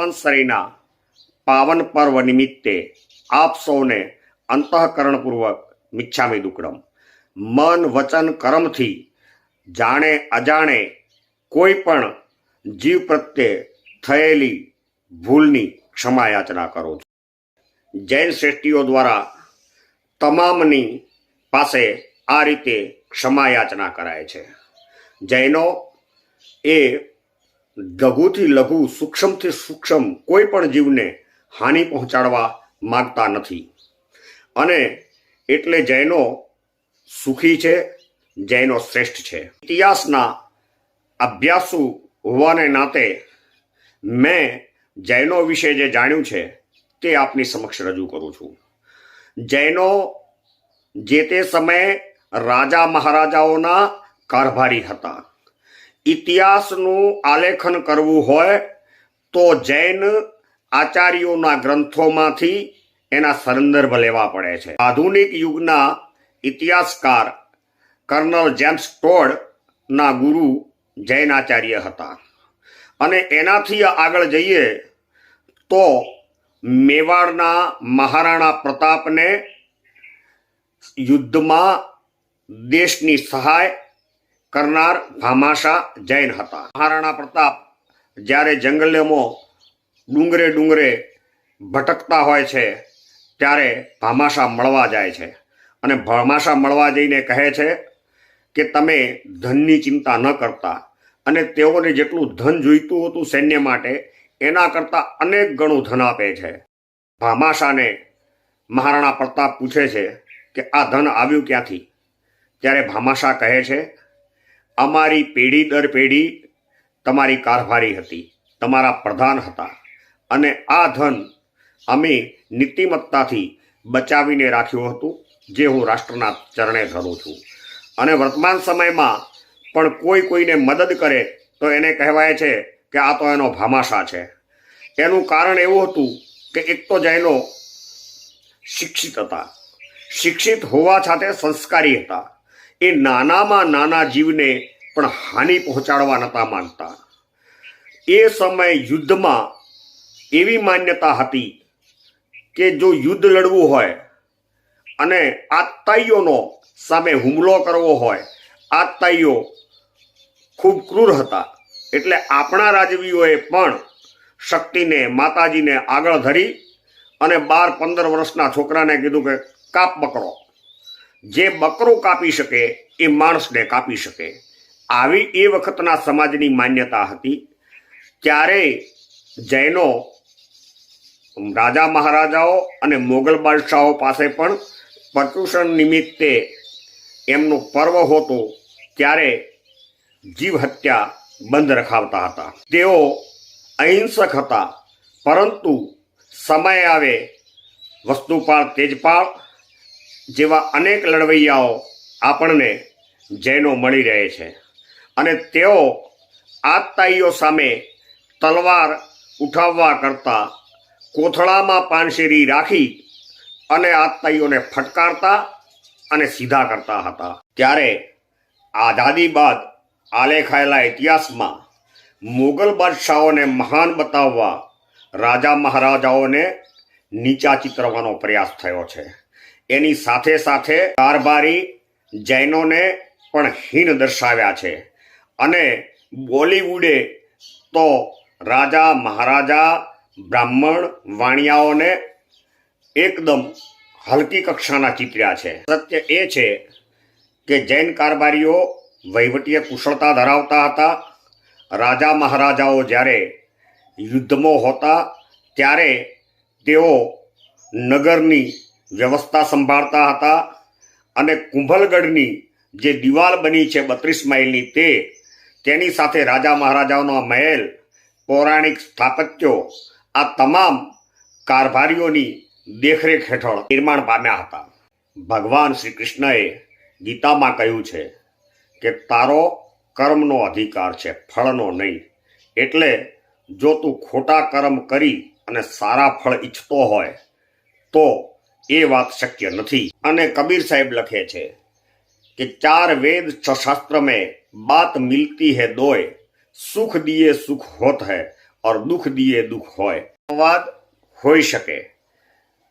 સંવત્સરીના પાવન પર્વ નિમિત્તે આપ સૌને અંતઃકરણપૂર્વક મિચ્છામી દુકડમ. મન વચન કર્મથી જાણે અજાણે કોઈ પણ જીવ પ્રત્યે થયેલી ભૂલની ક્ષમા યાચના કરો છો. જૈન શ્રેષ્ઠીઓ દ્વારા તમામની પાસે આ રીતે ક્ષમા યાચના કરાય છે. જૈનો એ લઘુથી લઘુ સૂક્ષ્મથી સૂક્ષ્મ કોઈ પણ જીવને હાનિ પહોંચાડવા માગતા નથી. અને એટલે જૈનો સુખી છે જૈનો શ્રેષ્ઠ છે. ઇતિહાસના અભ્યાસુ હોવાને નાતે મેં જૈનો વિશે જે જાણ્યું છે, તે આપની સમક્ષ રજૂ કરું છું. જૈનો જે તે સમયે રાજા મહારાજાઓના કારભારી હતા. ઇતિહાસનું આલેખન કરવું હોય તો જૈન આચાર્યોના ગ્રંથોમાંથી એના સંદર્ભ લેવા પડે છે. આધુનિક યુગના ઇતિહાસકાર કર્નલ જેમ્સ ટોડના ગુરુ જૈન આચાર્ય હતા. અને એનાથી આગળ જઈએ તો મેવાડના મહારાણા પ્રતાપને યુદ્ધમાં દેશની સહાય કરનાર ભામાશા જૈન હતા. મહારાણા પ્રતાપ જ્યારે જંગલમાં ડુંગરે ડુંગરે ભટકતા હોય છે, ત્યારે ભામાશા મળવા જાય છે. અને ભામાશા મળવા જઈને કહે છે કે તમે ધનની ચિંતા ન કરતા અને તેઓને જેટલું ધન જોઈતું હતું સૈન્ય માટે, એના કરતાં અનેક ગણું ધન આપે છે. ભામાશાને મહારાણા પ્રતાપ પૂછે છે કે આ ધન આવ્યું ક્યાંથી? ત્યારે ભામાશા કહે છે અમારી પેઢી દર પેઢી તમારી કારભારી હતી, તમારા પ્રધાન હતા. અને આ ધન અમે નીતિમત્તાથી બચાવીને રાખ્યું હતું, જે હું રાષ્ટ્રના ચરણે ધરું છું. અને વર્તમાન સમયમાં પણ કોઈ કોઈને મદદ કરે તો એને કહેવાય છે કે આ તો એનો ભામાશા છે. એનું કારણ એવું હતું કે એક તો જૈનો શિક્ષિત હતા. શિક્ષિત હોવા છતાં સંસ્કારી હતા. એ નાનામાં નાના જીવને પણ હાનિ પહોંચાડવા નતા માનતા એ સમયે યુદ્ધમાં એવી માન્યતા હતી કે જો યુદ્ધ લડવું હોય અને આત્તાઈઓનો સામે હુમલો કરવો હોય, આત્તાઈઓ ખૂબ ક્રૂર હતા. એટલે આપણા રાજવીઓએ પણ શક્તિને માતાજીને આગળ ધરી અને બાર પંદર વર્ષના છોકરાને કીધું કે કાપ બકરો જે બકરો કાપી શકે, એ માણસને કાપી શકે. આવી એ વખતના સમાજની માન્યતા હતી. ત્યારે જૈનો, રાજા મહારાજાઓ અને મોગલ બાદશાહો પાસે પણ પર્યુષણ નિમિત્તે એમનું પર્વ હોતો ત્યારે જીવ હત્યા બંધ રખાવતા હતા. તેઓ અહિંસક હતા, પરંતુ સમય આવે વસ્તુપાળ તેજપાળ જેવા અનેક લડવૈયાઓ આપણને જૈનો મળી રહે છે. અને તેઓ આતતાઈઓ સામે તલવાર ઉઠાવવા કરતાં કોથળામાં પાનશેરી રાખી અને આતતાઈઓને ફટકારતા અને સીધા કરતા હતા. ત્યારે આઝાદી બાદ આલેખાયેલા ઇતિહાસમાં મુગલ બાદશાહોને મહાન બતાવવા રાજા મહારાજાઓને નીચા ચિતરવાનો પ્રયાસ થયો છે. એની સાથે સાથે કારભારી જૈનોને પણ હીન દર્શાવ્યા છે. અને બોલિવૂડે તો રાજા, મહારાજા, બ્રાહ્મણ વાણિયાઓને એકદમ હલકી કક્ષાના ચિતર્યા છે. સત્ય એ છે કે જૈન કારબારીઓ વહીવટીય કુશળતા ધરાવતા હતા. રાજા, મહારાજાઓ જ્યારે યુદ્ધમાં હોતા, ત્યારે તેઓ નગરની વ્યવસ્થા સંભાળતા હતા અને કુંભલગઢની જે દિવાલ બની છે બત્રીસ માઇલની તે, તેની સાથે રાજા મહારાજાઓનો મહેલ, પૌરાણિક સ્થાપત્યો, આ તમામ કારભારીઓની દેખરેખ હેઠળ નિર્માણ પામ્યા હતા. ભગવાન શ્રી કૃષ્ણએ ગીતામાં કહ્યું છે કે તારો કર્મનો અધિકાર છે, ફળનો નહીં. એટલે જો તું ખોટા કર્મ કરી અને સારા ફળ ઈચ્છતો હોય, તો એ વાત શક્ય નથી. અને કબીર સાહેબ લખે છે કે ચાર વેદ છ શાસ્ત્ર મેં બાત મિલતી હે દોય, સુખ દિયે સુખ હોત હૈ ઓર દુઃખ દિયે દુઃખ હોય. અપવાદ હોઈ શકે,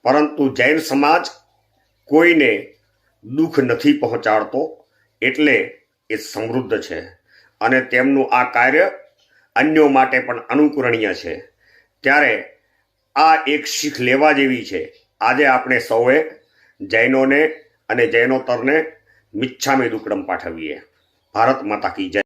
પરંતુ જૈન સમાજ કોઈને દુઃખ નથી પહોંચાડતો એટલે એ સમૃદ્ધ છે અને તેમનું આ કાર્ય અન્યો માટે પણ અનુકરણીય છે. ત્યારે આ એક શીખ લેવા જેવી છે. આજે આપણે સૌએ જૈનોને અને જૈનોતરને મિચ્છામી દુક્કડમ પાઠવીએ. ભારત માતા કી જય.